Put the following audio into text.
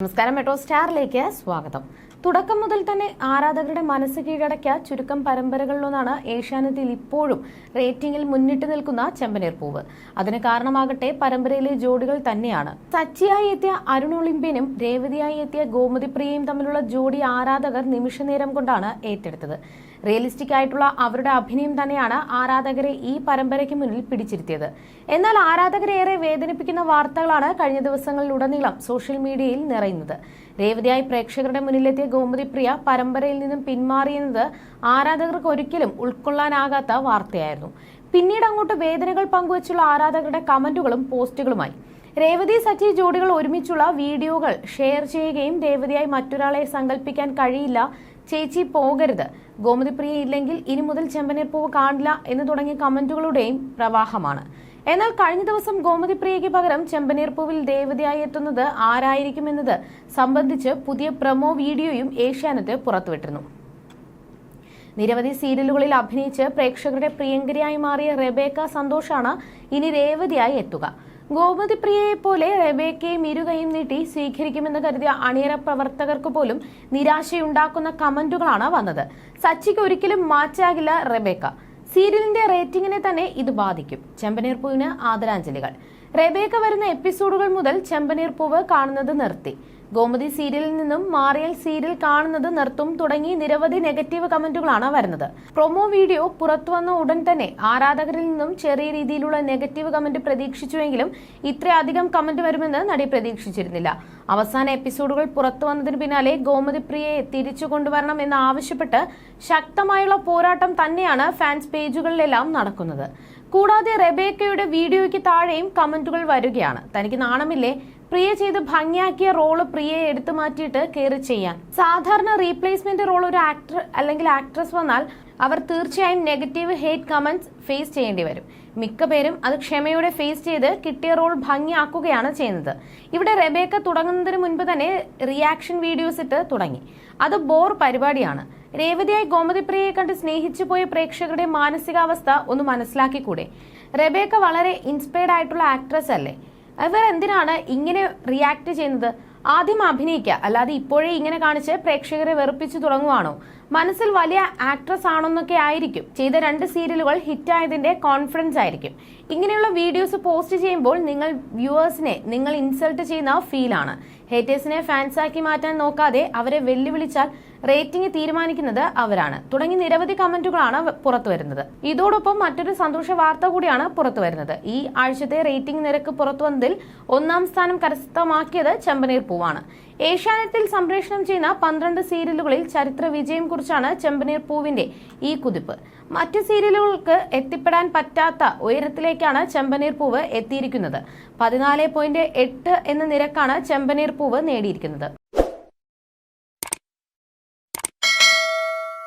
നമസ്കാരം മെട്രോ സ്റ്റാറിലേക്ക് സ്വാഗതം തുടക്കം മുതൽ തന്നെ ആരാധകരുടെ മനസ്സ് കീഴടക്കിയ ചുരുക്കം പരമ്പരകളിലൊന്നാണ് ഏഷ്യാനെറ്റിൽ ഇപ്പോഴും റേറ്റിംഗിൽ മുന്നിട്ട് നിൽക്കുന്ന ചെമ്പനീർ പൂവ്. അതിന് കാരണമാകട്ടെ പരമ്പരയിലെ ജോഡികൾ തന്നെയാണ്. സച്ചിയായി എത്തിയ അരുൺ ഒളിമ്പ്യനും രേവതിയായി എത്തിയ ഗോമതിപ്രിയയും തമ്മിലുള്ള ജോഡി ആരാധകർ നിമിഷനേരം കൊണ്ടാണ് ഏറ്റെടുത്തത്. റിയലിസ്റ്റിക് ആയിട്ടുള്ള അവരുടെ അഭിനയം തന്നെയാണ് ആരാധകരെ ഈ പരമ്പരയ്ക്ക് മുന്നിൽ പിടിച്ചിരുത്തിയത്. എന്നാൽ ആരാധകരെ ഏറെ വേദനിപ്പിക്കുന്ന വാർത്തകളാണ് കഴിഞ്ഞ ദിവസങ്ങളിലുടനീളം സോഷ്യൽ മീഡിയയിൽ നിറയുന്നത്. രേവതിയായി പ്രേക്ഷകരുടെ മുന്നിലെത്തിയ ഗോമതി പ്രിയ പരമ്പരയിൽ നിന്നും പിന്മാറിയെന്നത് ആരാധകർക്ക് ഒരിക്കലും ഉൾക്കൊള്ളാനാകാത്ത വാർത്തയായിരുന്നു. പിന്നീട് അങ്ങോട്ട് വേദനകൾ പങ്കുവച്ചുള്ള ആരാധകരുടെ കമന്റുകളും പോസ്റ്റുകളുമായി. രേവതി സച്ചി ജോഡികൾ ഒരുമിച്ചുള്ള വീഡിയോകൾ ഷെയർ ചെയ്യുകയും രേവതിയായി മറ്റൊരാളെ സങ്കല്പിക്കാൻ കഴിയില്ല ചേച്ചി പോകരുത് ഗോമതിപ്രിയ ഇല്ലെങ്കിൽ ഇനി മുതൽ ചെമ്പനീർ പൂവ് കാണില്ല എന്ന് തുടങ്ങിയ കമന്റുകളുടെയും പ്രവാഹമാണ്. എന്നാൽ കഴിഞ്ഞ ദിവസം ഗോമതി പ്രിയയ്ക്ക് പകരം ചെമ്പനീർപ്പൂവിൽ ദേവതയായി എത്തുന്നത് ആരായിരിക്കുമെന്നത് സംബന്ധിച്ച് പുതിയ പ്രൊമോ വീഡിയോയും ഏഷ്യാനെറ്റ് പുറത്തുവിട്ടിരുന്നു. നിരവധി സീരിയലുകളിൽ അഭിനയിച്ച് പ്രേക്ഷകരുടെ പ്രിയങ്കരിയായി മാറിയ റെബേക്ക സന്തോഷാണ് ഇനി രേവതിയായി എത്തുക. ഗോമതി പ്രിയയെ പോലെ റെബേക്കയും ഇരുകയും നീട്ടി സ്വീകരിക്കുമെന്ന് കരുതിയ അണിയറ പ്രവർത്തകർക്ക് പോലും നിരാശയുണ്ടാക്കുന്ന കമന്റുകളാണ് വന്നത്. സച്ചിക്ക് ഒരിക്കലും മാറ്റാകില്ല റെബേക്ക. സീരിയലിന്റെ റേറ്റിംഗിനെ തന്നെ ഇത് ബാധിക്കും. ചെമ്പനീർ പൂവിന് ആദരാഞ്ജലികൾ. റെബേക്ക വരുന്ന എപ്പിസോഡുകൾ മുതൽ ചെമ്പനീർ പൂവ് കാണുന്നത് നിർത്തി. ഗോമതി സീരിയലിൽ നിന്നും മാറിയൽ സീരിയൽ കാണുന്നത് നിർത്തും തുടങ്ങി നിരവധി നെഗറ്റീവ് കമന്റുകളാണ് വരുന്നത്. പ്രൊമോ വീഡിയോ പുറത്തുവന്ന ഉടൻ തന്നെ ആരാധകരിൽ നിന്നും ചെറിയ രീതിയിലുള്ള നെഗറ്റീവ് കമന്റ് പ്രതീക്ഷിച്ചുവെങ്കിലും ഇത്രയധികം കമന്റ് വരുമെന്ന് നടി പ്രതീക്ഷിച്ചിരുന്നില്ല. അവസാന എപ്പിസോഡുകൾ പുറത്തു വന്നതിന് പിന്നാലെ ഗോമതി പ്രിയയെ തിരിച്ചു കൊണ്ടുവരണം എന്ന് ആവശ്യപ്പെട്ട് ശക്തമായുള്ള പോരാട്ടം തന്നെയാണ് ഫാൻസ് പേജുകളിലെല്ലാം നടക്കുന്നത്. കൂടാതെ റെബേക്കയുടെ വീഡിയോയ്ക്ക് താഴെയും കമന്റുകൾ വരികയാണ്. തനിക്ക് നാണമില്ലേ? പ്രിയ ചെയ്ത് ഭംഗിയാക്കിയ റോൾ പ്രിയയെ എടുത്തു മാറ്റിയിട്ട് കയറി ചെയ്യാൻ. സാധാരണ റീപ്ലേസ്മെന്റ് റോൾ ഒരു ആക്ടർ അല്ലെങ്കിൽ ആക്ട്രസ് വന്നാൽ അവർ തീർച്ചയായും നെഗറ്റീവ് ഹേറ്റ് കമന്റ്സ് ഫേസ് ചെയ്യേണ്ടി വരും. മിക്ക പേരും അത് ക്ഷമയോടെ ഫേസ് ചെയ്ത് കിട്ടിയ റോൾ ഭംഗിയാക്കുകയാണ് ചെയ്യുന്നത്. ഇവിടെ റെബേക്ക തുടങ്ങുന്നതിന് മുൻപ് തന്നെ റിയാക്ഷൻ വീഡിയോസ് ഇട്ട് തുടങ്ങി. അത് ബോർ പരിപാടിയാണ്. രേവതിയായി ഗോമതിപ്രിയയെ കണ്ട് സ്നേഹിച്ചു പോയ പ്രേക്ഷകരുടെ മാനസികാവസ്ഥ ഒന്ന് മനസ്സിലാക്കിക്കൂടെ? റെബേക്ക വളരെ ഇൻസ്പയർഡ് ആയിട്ടുള്ള ആക്ട്രസ് അല്ലേ? ഇവർ എന്തിനാണ് ഇങ്ങനെ റിയാക്ട് ചെയ്യുന്നത്? ആദ്യം അഭിനയിക്കുക. അല്ലാതെ ഇപ്പോഴേ ഇങ്ങനെ കാണിച്ച് പ്രേക്ഷകരെ വെറുപ്പിച്ചു തുടങ്ങുവാണോ? മനസ്സിൽ വലിയ ആക്ട്രസ് ആണെന്നൊക്കെ ആയിരിക്കും. ചെയ്ത രണ്ട് സീരിയലുകൾ ഹിറ്റായതിന്റെ കോൺഫിഡൻസ് ആയിരിക്കും. ഇങ്ങനെയുള്ള വീഡിയോസ് പോസ്റ്റ് ചെയ്യുമ്പോൾ നിങ്ങൾ വ്യൂവേഴ്സിനെ നിങ്ങൾ ഇൻസൾട്ട് ചെയ്യുന്ന ഫീലാണ് ഹേറ്റേഴ്സിനെ ഫാൻസാക്കി മാറ്റാൻ നോക്കാതെ അവരെ വെല്ലുവിളിച്ചാൽ റേറ്റിംഗ് തീരുമാനിക്കുന്നത് അവരാണ്. തുടങ്ങി നിരവധി കമന്റുകളാണ് പുറത്തു വരുന്നത്. ഇതോടൊപ്പം മറ്റൊരു സന്തോഷ വാർത്ത കൂടിയാണ് പുറത്തു വരുന്നത്. ഈ ആഴ്ചത്തെ റേറ്റിംഗ് നിരക്ക് പുറത്തു വന്നതിൽ ഒന്നാം സ്ഥാനം കരസ്ഥമാക്കിയത് ചെമ്പനീർ പൂവാണ്. ഏഷ്യാനെറ്റിൽ സംപ്രേഷണം ചെയ്യുന്ന പന്ത്രണ്ട് സീരിയലുകളിൽ ചരിത്ര വിജയം കുറിച്ചാണ് ചെമ്പനീർ പൂവിന്റെ ഈ കുതിപ്പ്. മറ്റ് സീരിയലുകൾക്ക് എത്തിപ്പെടാൻ പറ്റാത്ത ഉയരത്തിലേക്കാണ് ചെമ്പനീർ പൂവ് എത്തിയിരിക്കുന്നത്. പതിനാല് പോയിന്റ് എട്ട് എന്ന നിരക്കാണ് ചെമ്പനീർ പൂവ് നേടിയിരിക്കുന്നത്.